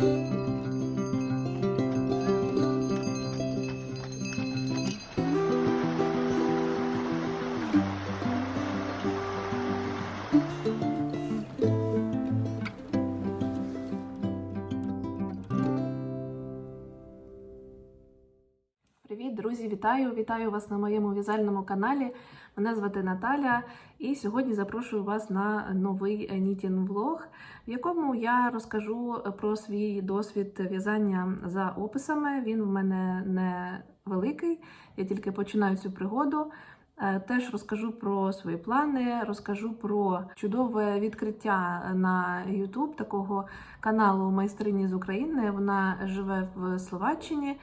Привіт, друзі! Вітаю! Вітаю вас на моєму в'язальному каналі. Мене звати Наталя, і сьогодні запрошую вас на новий нітін влог, в якому я розкажу про свій досвід в'язання за описами. Він в мене не великий, я тільки починаю цю пригоду. Е, Теж розкажу про свої плани, розкажу про чудове відкриття на YouTube такого каналу майстрині з України. Вона живе в Словаччині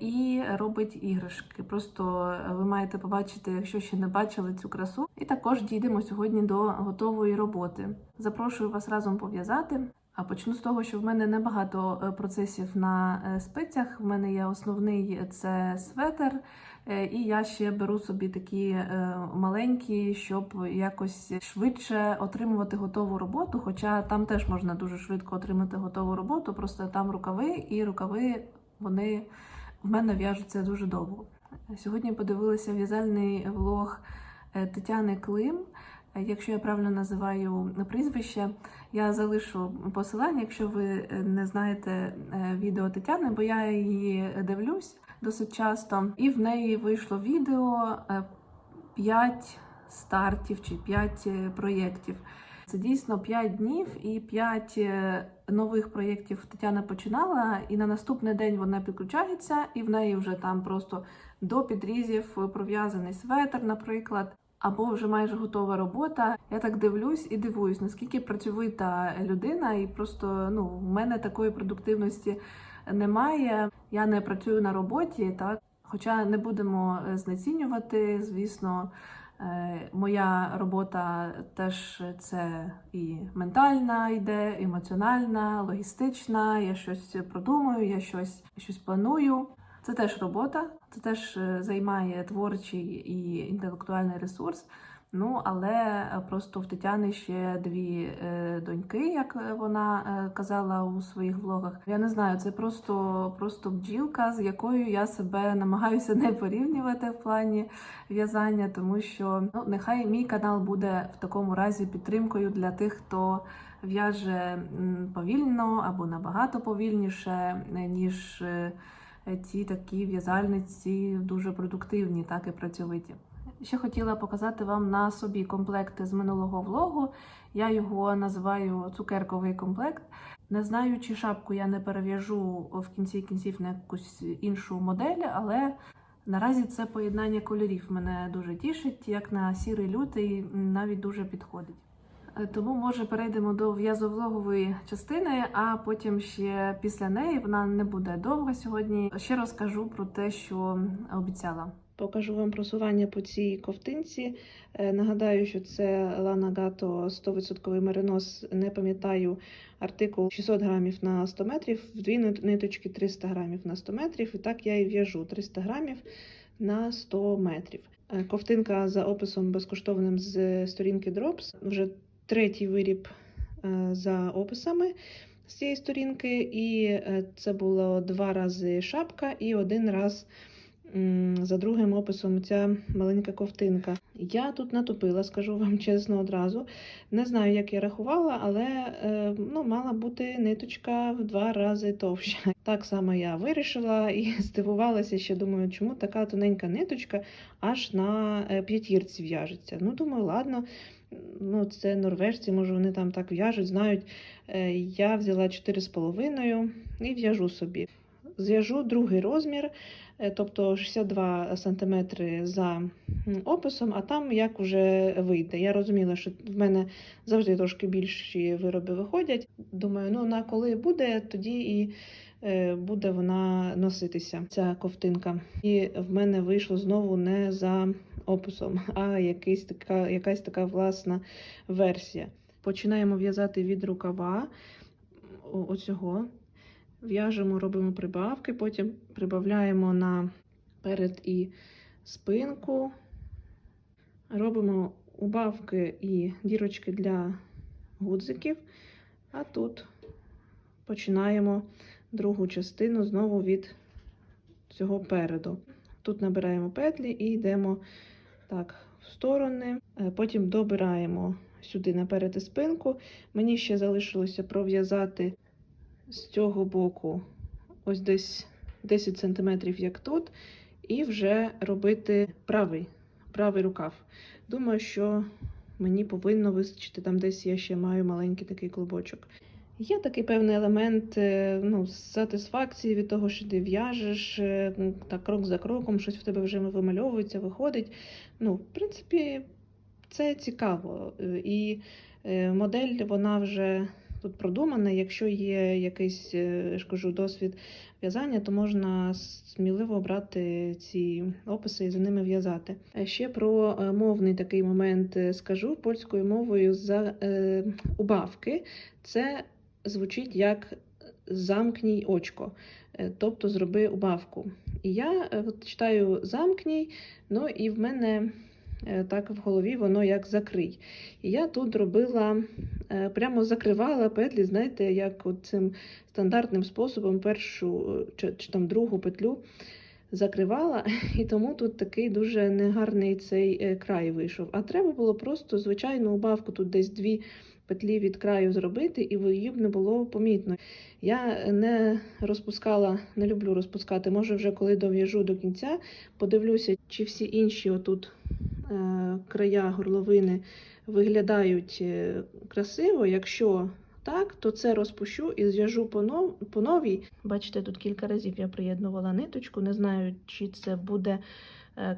і робить іграшки. Просто ви маєте побачити, якщо ще не бачили цю красу. І також дійдемо сьогодні до готової роботи. Запрошую вас разом пов'язати. А почну з того, що в мене небагато е, процесів на е, спицях. В мене є основний це светер, е, і я ще беру собі такі е, маленькі, щоб якось швидше отримувати готову роботу. Хоча там теж можна дуже швидко отримати готову роботу, просто там рукави, і рукави вони в мене в'яжуться дуже довго. Сьогодні подивилася в'язальний влог е, Тетяни Клим. Е, Якщо я правильно називаю прізвище, я залишу посилання, якщо ви е, не знаєте е, відео Тетяни, бо я її дивлюсь досить часто, і в неї вийшло відео 5 стартів чи 5 проєктів. Це дійсно 5 днів і 5 нових проєктів Тетяна починала, і на наступний день вона підключається, і в неї вже там просто до підрізів пров'язаний светр, наприклад. Або вже майже готова робота. Я так дивлюсь і дивуюсь, наскільки працьовита людина, і просто ну в мене такої продуктивності немає. Я не працюю на роботі, так хоча не будемо е, знецінювати. Звісно, е, моя робота теж це і ментальна йде, емоціональна, логістична. Я щось продумую, я щось, щось планую. Це теж робота, це теж е, займає творчий і інтелектуальний ресурс. Ну, але е, просто в Тетяни ще дві е, доньки, як е, вона казала у своїх влогах. Я не знаю, це просто, просто бджілка, з якою я себе намагаюся не порівнювати в плані в'язання, тому що ну, нехай мій канал буде в такому разі підтримкою для тих, хто в'яже повільно або набагато повільніше, ніж. ті такі в'язальниці дуже продуктивні, так і працьовиті. Ще хотіла показати вам на собі комплект з минулого влогу. Я його називаю цукерковий комплект. Не знаю, чи шапку я не перев'яжу в кінці кінців на якусь іншу модель, але наразі це поєднання кольорів мене дуже тішить, як на сірий лютий навіть дуже підходить. Е, Тому, може, перейдемо до в'язовлогової частини, а потім ще після неї вона не буде довга сьогодні. Ще розкажу про те, що обіцяла. Покажу вам просування по цій ковтинці. Е, Нагадаю, що це Lana Gato 100% меринос. Не пам'ятаю артикул 600 грамів на 100 метрів, в дві ниточки 300 грамів на 100 метрів. І так я і в'яжу 300 грамів на 100 метрів. Е, Ковтинка за описом безкоштовним з сторінки Drops. Вже третій виріб е, за описами з цієї сторінки, і це було два рази шапка і один раз за другим описом ця маленька ковтинка. Я тут натопила, скажу вам чесно одразу. Не знаю, як я рахувала, але е, ну, мала бути ниточка в два рази товща. Так само я вирішила і здивувалася, ще думаю, чому така тоненька ниточка аж на е, п'ятірці в'яжеться. Ну, думаю, ладно. Ну, це норвежці, може, вони там так в'яжуть, знають. Е, Я взяла 4,5 і в'яжу собі. Зв'яжу другий розмір, тобто 62 см за описом, а там як вже вийде. Я розуміла, що в мене завжди трошки більші вироби виходять. Думаю, ну на коли буде, тоді і е, буде вона носитися, ця ковтинка. І в мене вийшло знову не за описом, а якийсь така, якась така власна версія. Починаємо в'язати від рукава оцього. В'яжемо, робимо прибавки, потім прибавляємо на перед і спинку. Робимо убавки і дірочки для гудзиків, а тут починаємо другу частину знову від цього переду. Тут набираємо петлі і йдемо так в сторони. Е, Потім добираємо сюди наперед і спинку. Мені ще залишилося пров'язати з цього боку ось десь 10 см, як тут, і вже робити правий, правий рукав. Думаю, що мені повинно вистачити там десь я ще маю маленький такий клубочок. Є такий певний елемент е, ну, сатисфакції від того, що ти в'яжеш е, ну, так крок за кроком, щось в тебе вже вимальовується, виходить. Ну, в принципі, це цікаво. Е, І модель вона вже тут продумана. Якщо є якийсь е, я ж кажу, досвід в'язання, то можна сміливо брати ці описи і за ними в'язати. Ще про е, мовний такий момент е, скажу польською мовою за е, убавки. Це звучить як замкній очко, тобто зроби убавку. І я от читаю замкній, ну і в мене так в голові воно як закрий. І я тут робила, е, прямо закривала петлі, знаєте, як цим стандартним способом першу е, чи, чи там другу петлю закривала, і тому тут такий дуже негарний цей е, край вийшов. А треба було просто звичайну убавку, тут десь дві петлі від краю зробити, і її б не було помітно. Я не розпускала, не люблю розпускати. Може, вже коли дов'яжу до кінця, подивлюся, чи всі інші отут е, края горловини виглядають е, красиво. Якщо так, то це розпущу і зв'яжу по, по новій. Бачите, тут кілька разів я приєднувала ниточку. Не знаю, чи це буде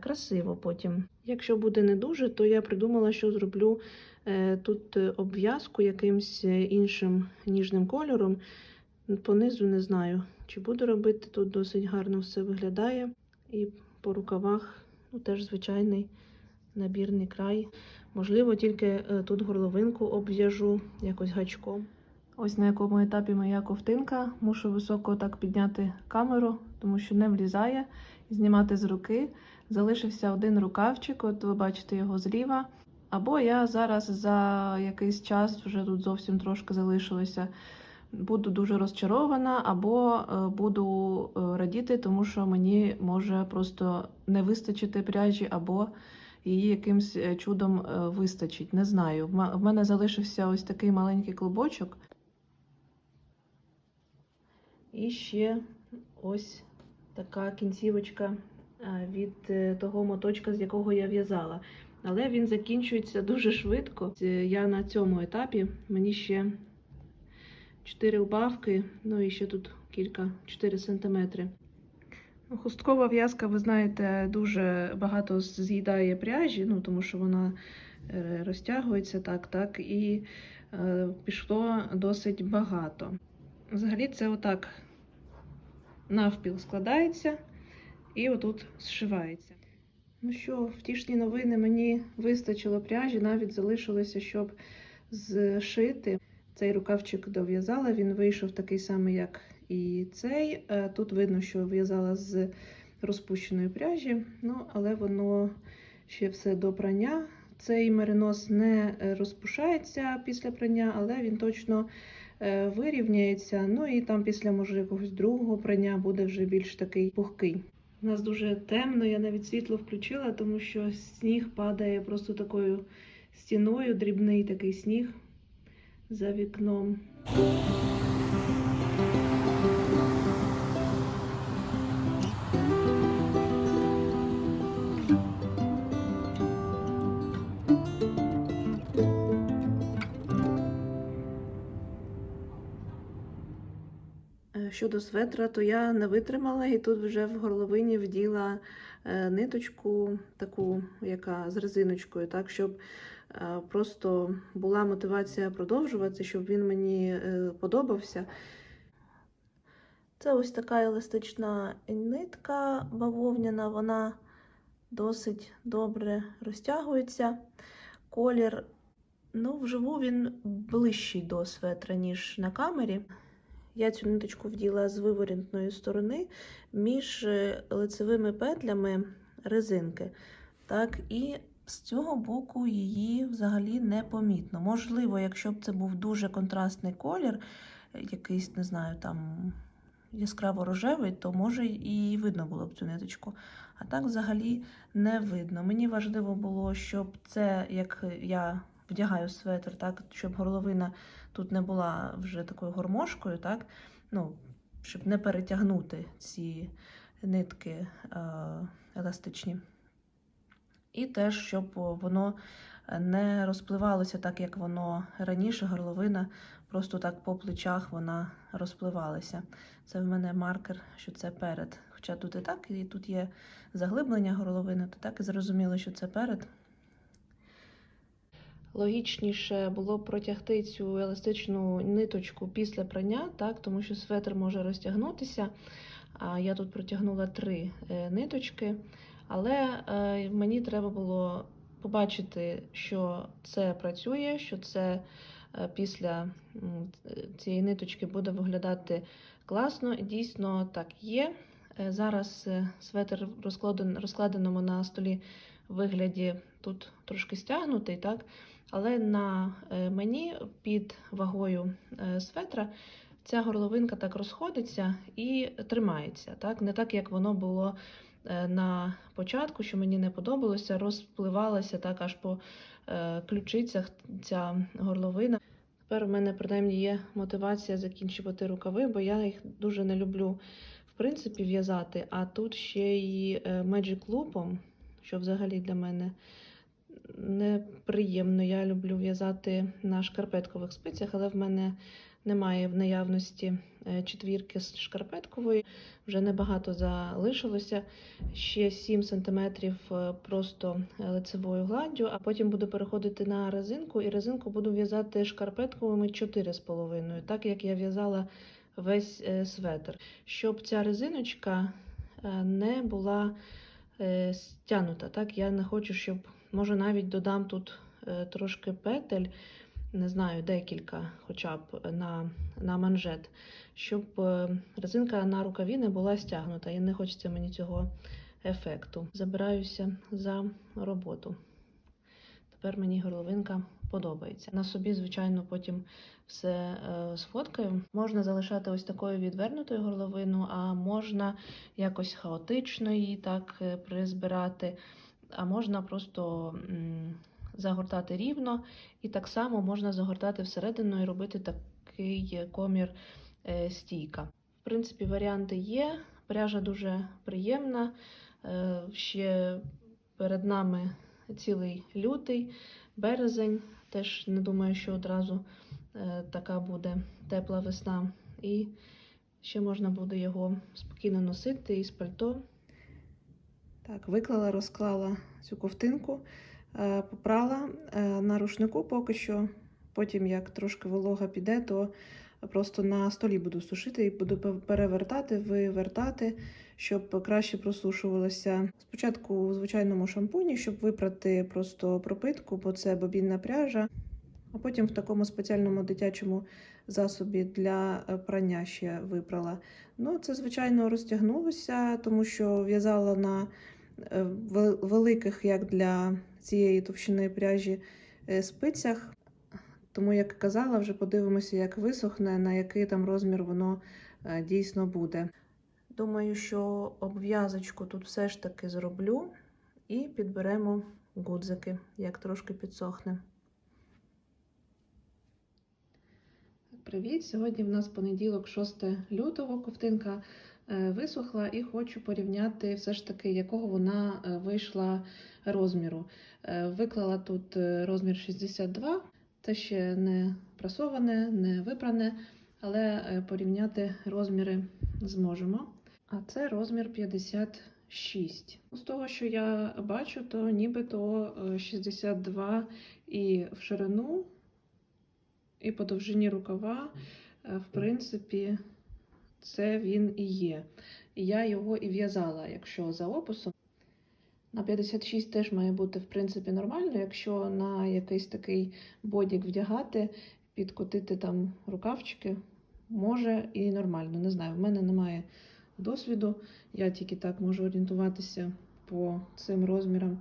красиво потім. Якщо буде не дуже, то я придумала, що зроблю е, тут е, обв'язку якимсь е, іншим ніжним кольором. Понизу не знаю, чи буду робити. Тут досить гарно все виглядає. І по рукавах ну, теж звичайний набірний край. Можливо, тільки е, тут горловинку обв'яжу якось гачком. Ось на якому етапі моя ковтинка. Мушу високо так підняти камеру, тому що не влізає. Знімати з руки. Залишився один рукавчик, от ви бачите його зліва. Або я зараз за якийсь час, вже тут зовсім трошки залишилося, буду дуже розчарована, або е, буду е, радіти, тому що мені може просто не вистачити пряжі, або її якимсь е, чудом вистачить. Не знаю. В мене залишився ось такий маленький клубочок. І ще ось така кінцівочка е, від е, того моточка, з якого я в'язала. Але він закінчується дуже швидко. Е, Я на цьому етапі мені ще 4 убавки, ну і ще тут кілька 4 сантиметри. Ну, Хусткова в'язка, ви знаєте, дуже багато з'їдає пряжі, ну тому що вона розтягується так, так, і е, пішло досить багато. Взагалі, це отак навпіл складається і отут зшивається. Ну що, втішні новини мені вистачило пряжі, навіть залишилося, щоб зшити. Цей рукавчик дов'язала, він вийшов такий самий, як і цей. Е, Тут видно, що в'язала з розпущеної пряжі, ну, але воно ще все до прання. Цей меринос не розпушається після прання, але він точно вирівняється. Ну і там після, може, якогось другого прання буде вже більш такий пухкий. У нас дуже темно, я навіть світло включила, тому що сніг падає просто такою стіною, дрібний такий сніг за вікном. Щодо светра, то я не витримала і тут вже в горловині вділа е, ниточку, таку, яка з резиночкою, так, щоб е, просто була мотивація продовжувати, щоб він мені е, подобався. Це ось така еластична нитка бавовняна, вона досить добре розтягується. Колір, ну, вживу він ближчий до светра, ніж на камері. Я цю ниточку вділа з виворітної сторони між е, лицевими петлями резинки. Так, і з цього боку її взагалі не помітно. Можливо, якщо б це був дуже контрастний колір, якийсь, не знаю, там яскраво рожевий, то може і видно було б цю ниточку. А так взагалі не видно. Мені важливо було, щоб це, як я вдягаю светр, так, щоб горловина тут не була вже такою гормошкою, так, ну, щоб не перетягнути ці нитки е, еластичні. І теж, щоб воно не розпливалося так, як воно раніше, горловина, просто так по плечах вона розпливалася. Це в мене маркер, що це перед. Хоча тут і так, і тут є заглиблення горловини, то так і зрозуміло, що це перед. Логічніше було б протягти цю еластичну ниточку після прання, так, тому що светр може розтягнутися. А я тут протягнула три е, ниточки, але е, мені треба було побачити, що це працює, що це е, після цієї ниточки буде виглядати класно. Дійсно так є. Зараз светр розкладен- розкладеному на столі вигляді тут трошки стягнутий, так? Але на е, мені під вагою е, светра ця горловинка так розходиться і тримається. Так? Не так, як воно було е, на початку, що мені не подобалося, розпливалася так аж по ключицях ця горловина. Тепер у мене принаймні є мотивація закінчувати рукави, бо я їх дуже не люблю в принципі в'язати. А тут ще й Loop, що взагалі для мене неприємно. Я люблю в'язати на шкарпеткових спицях, але в мене немає в наявності е, четвірки з шкарпеткової. Вже небагато залишилося. Ще 7 см просто лицевою гладдю, а потім буду переходити на резинку, і резинку буду в'язати шкарпетковими 4,5, так як я в'язала весь е, светр. Щоб ця резиночка е, не була е, стягнута. Так, я не хочу, щоб може навіть додам тут е, трошки петель, не знаю, декілька, хоча б на, на манжет, щоб е, резинка на рукаві не була стягнута. І не хочеться мені цього ефекту. Забираюся за роботу. Тепер мені горловинка подобається. На собі, звичайно, потім все е, сфоткаю. Можна залишати ось такою відвернутою горловину, а можна якось хаотично її так призбирати, а можна просто загортати рівно, і так само можна загортати всередину і робити такий комір е, стійка. В принципі, варіанти є. Пряжа дуже приємна. Е, ще перед нами цілий лютий, березень. Теж не думаю, що одразу е, така буде тепла весна. І ще можна буде його спокійно носити із пальто. Так, виклала, розклала цю ковтинку, е, попрала е, на рушнику поки що. Потім, як трошки волога піде, то просто на столі буду сушити і буду перевертати, вивертати, щоб краще просушувалося. Спочатку у звичайному шампуні, щоб випрати просто пропитку, бо це бобінна пряжа. А потім в такому спеціальному дитячому засобі для е, прання ще випрала. Ну, це, звичайно, розтягнулося, тому що в'язала на великих, як для цієї товщини пряжі, е, спицях. Тому, як казала, вже подивимося, як висохне, на який там розмір воно е, дійсно буде. Думаю, що обв'язочку тут все ж таки зроблю і підберемо гудзики, як трошки підсохне. Привіт! Сьогодні в нас понеділок, 6 лютого. Ковтинка е, висохла і хочу порівняти все ж таки, якого вона е, вийшла розміру. Е, Виклала тут е, розмір 62, це ще не прасоване, не випране, але е, порівняти розміри зможемо. А це розмір 56. З того, що я бачу, то нібито е, 62 і в ширину, і по довжині рукава, е, в принципі, це він і є. І я його і в'язала, якщо за описом. На 56 теж має бути, в принципі, нормально, якщо на якийсь такий бодік вдягати, підкотити там рукавчики, може і нормально. Не знаю, в мене немає досвіду. Я тільки так можу орієнтуватися по цим розмірам,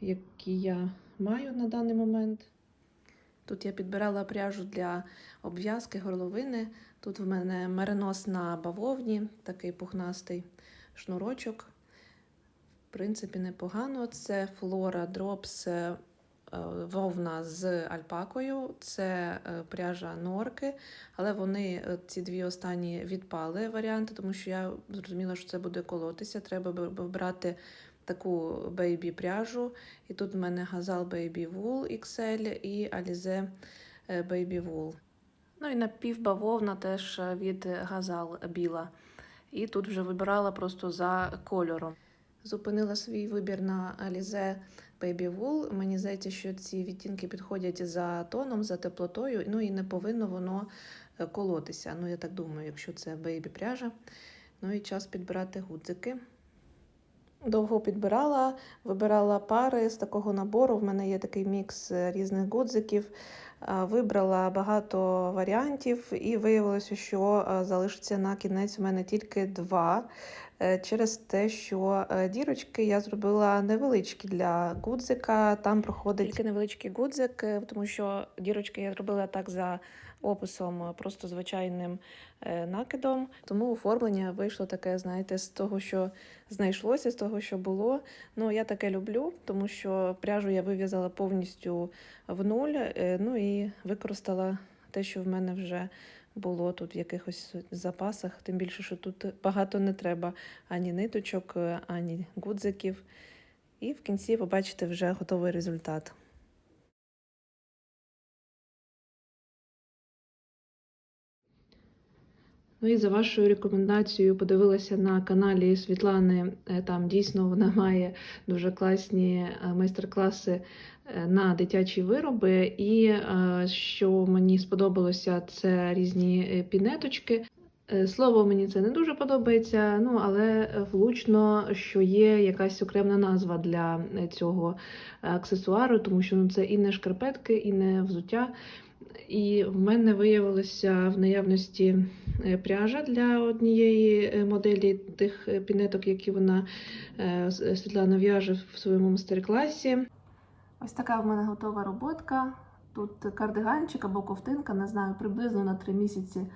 які я маю на даний момент. Тут я підбирала пряжу для обв'язки горловини Тут в мене меринос на бавовні, такий пухнастий шнурочок. В принципі, непогано. Це флора дропс е, вовна з альпакою, це е, пряжа норки, але вони, е, ці дві останні, відпали варіанти, тому що я зрозуміла, що це буде колотися. Треба брати таку бейбі пряжу. І тут в мене Газал Baby Wool XL і Alize Baby Wool. Ну і напівбавовна теж е, від Газал біла. І тут вже вибирала просто за кольором. Зупинила свій вибір на Alize Baby Wool. Мені здається, що ці відтінки підходять за тоном, за теплотою, ну і не повинно воно е, колотися. Ну, я так думаю, якщо це бейбі пряжа. Ну і час підбирати гудзики. Довго підбирала, вибирала пари з такого набору. В мене є такий мікс е, різних гудзиків. Вибрала багато варіантів, і виявилося, що е, залишиться на кінець в мене тільки два. е, Через те, що е, дірочки я зробила невеличкі для гудзика. Там проходить тільки невеличкий гудзик, е, тому що дірочки я зробила так за описом, е, просто звичайним е, накидом. Тому оформлення вийшло таке, знаєте, з того, що знайшлося, з того, що було. Ну, я таке люблю, тому що пряжу я вив'язала повністю в нуль. е, Ну і використала те, що в мене вже було тут в якихось запасах. Тим більше, що тут багато не треба ані ниточок, ані гудзиків. І в кінці побачите вже готовий результат. Ну і за вашою рекомендацією подивилася на каналі Світлани. е, Там дійсно вона має дуже класні е, майстер-класи е, на дитячі вироби. І що мені сподобалося, це різні пінеточки. Слово мені це не дуже подобається, ну але влучно, що є якась окремна назва для цього аксесуару, тому що ну, це і не шкарпетки, і не взуття. І в мене виявилося в наявності пряжа для однієї е, моделі тих е, пінеток, які вона е, Світлана в'яже в своєму майстер-класі. Ось така в мене готова роботка. Тут кардиганчик або ковтинка, не знаю, приблизно на три місяці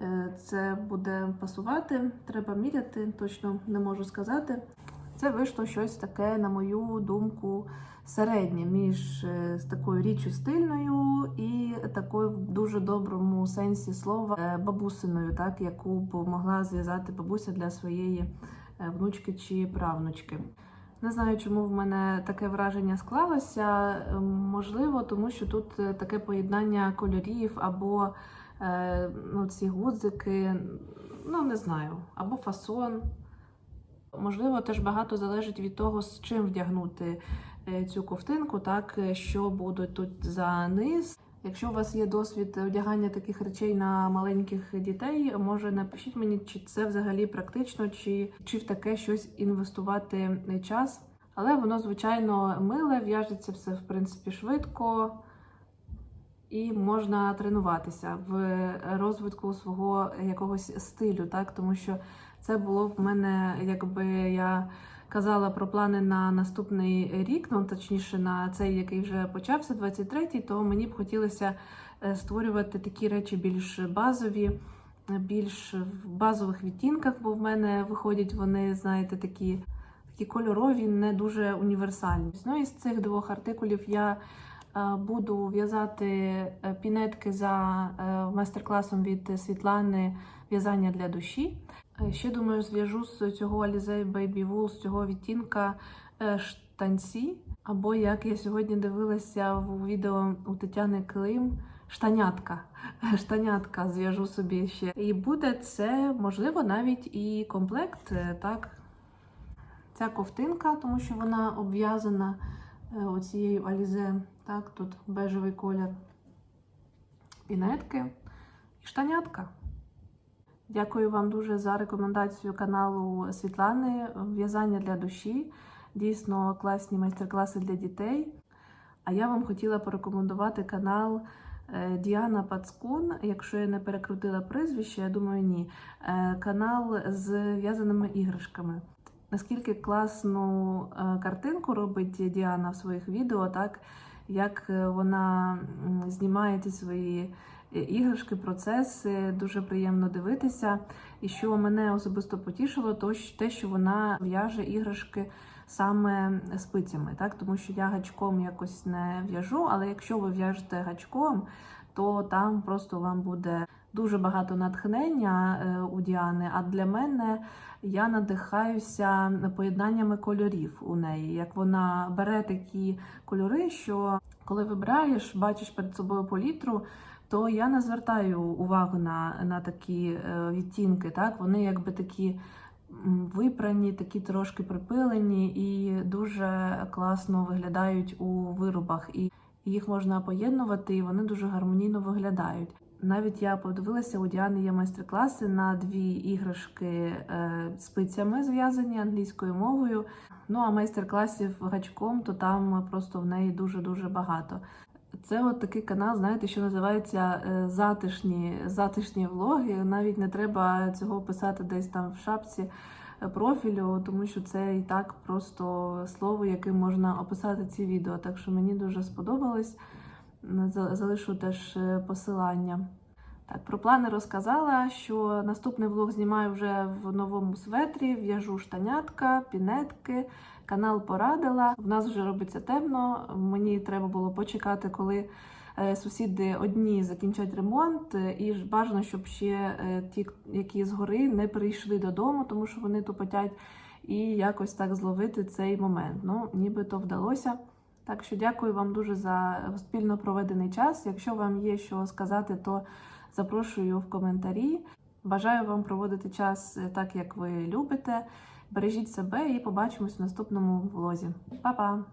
е, це буде пасувати. Треба міряти, точно не можу сказати. Це вийшло щось таке, на мою думку, середнє між е, такою річчю стильною і такою в дуже доброму сенсі слова е, бабусиною, так яку могла зв'язати бабуся для своєї е, внучки чи правнучки. Не знаю, чому в мене таке враження склалося. Е, Можливо, тому що тут таке поєднання кольорів або ну, ці гудзики, ну не знаю, або фасон. Можливо, теж багато залежить від того, з чим вдягнути е, цю ковтинку, так е, що будуть тут за низ. Якщо у вас є досвід одягання таких речей на маленьких дітей, може напишіть мені, чи це взагалі практично, чи, чи в таке щось інвестувати час. Але воно, звичайно, миле, в'яжеться все в принципі швидко і можна тренуватися в розвитку свого якогось стилю, так тому що це було в мене, якби я казала про плани на наступний рік, ну точніше на цей, який вже почався, 23-й, то мені б хотілося е, створювати такі речі більш базові, більш в базових відтінках, бо в мене виходять вони, знаєте, такі. Такі кольорові, не дуже універсальні. Ну, із цих двох артикулів я е, буду в'язати е, пінетки за майстер-класом від Світлани в'язання для душі. Е, Ще думаю, зв'яжу з цього Alize Baby Wool, з цього відтінка е, штанці. Або як я сьогодні дивилася в відео у Тетяни Клим, штанятка. Штанятка зв'яжу собі ще. І буде це, можливо, навіть і комплект. е, Так, ця ковтинка, тому що вона обв'язана е, оцією Alize. Так, тут бежевий колір пінетки і штанятка. Дякую вам дуже за рекомендацію каналу Світлани В'язання для душі. Дійсно класні майстер-класи для дітей. А я вам хотіла порекомендувати канал е, Діана Пацкун. Якщо я не перекрутила прізвище, я думаю, ні. Е, Канал з в'язаними іграшками. Наскільки класну е, картинку робить Діана в своїх відео, так як е, вона знімає ці свої е, іграшки, процеси. Дуже приємно дивитися. І що мене особисто потішило, то те, що вона в'яже іграшки саме спицями, так тому що я гачком якось не в'яжу, але якщо ви в'яжете гачком, то там просто вам буде дуже багато натхнення е, у Діани. А для мене я надихаюся поєднаннями кольорів у неї. Як вона бере такі кольори, що коли вибираєш, бачиш перед собою палітру, то я не звертаю увагу на, на такі е, відтінки. Так, вони якби такі випрані, такі трошки припилені і дуже класно виглядають у виробах. І їх можна поєднувати, і вони дуже гармонійно виглядають. Навіть я подивилася, у Діани є майстер-класи на дві іграшки е, спицями зв'язані англійською мовою. Ну а майстер-класів гачком, то там просто в неї дуже-дуже багато. Це от такий канал, знаєте, що називається е, затишні, затишні влоги. Навіть не треба цього писати десь там в шапці е, профілю, тому що це і так просто слово, яким можна описати ці відео. Так що мені дуже сподобалось. За- Залишу теж е, посилання. Так, про плани розказала, що наступний влог знімаю вже в новому светрі, в'яжу штанятка, пінетки, канал порадила. В нас вже робиться темно. Мені треба було почекати, коли е, сусіди одні закінчать ремонт, е, і бажано, щоб ще ті, які згори, не прийшли додому, тому що вони тупотять, і якось так зловити цей момент. Ну, нібито вдалося. Так що дякую вам дуже за спільно проведений час. Якщо вам є що сказати, то запрошую в коментарі. Бажаю вам проводити час е, так, як ви любите. Бережіть себе і побачимось в наступному влозі. Па-па!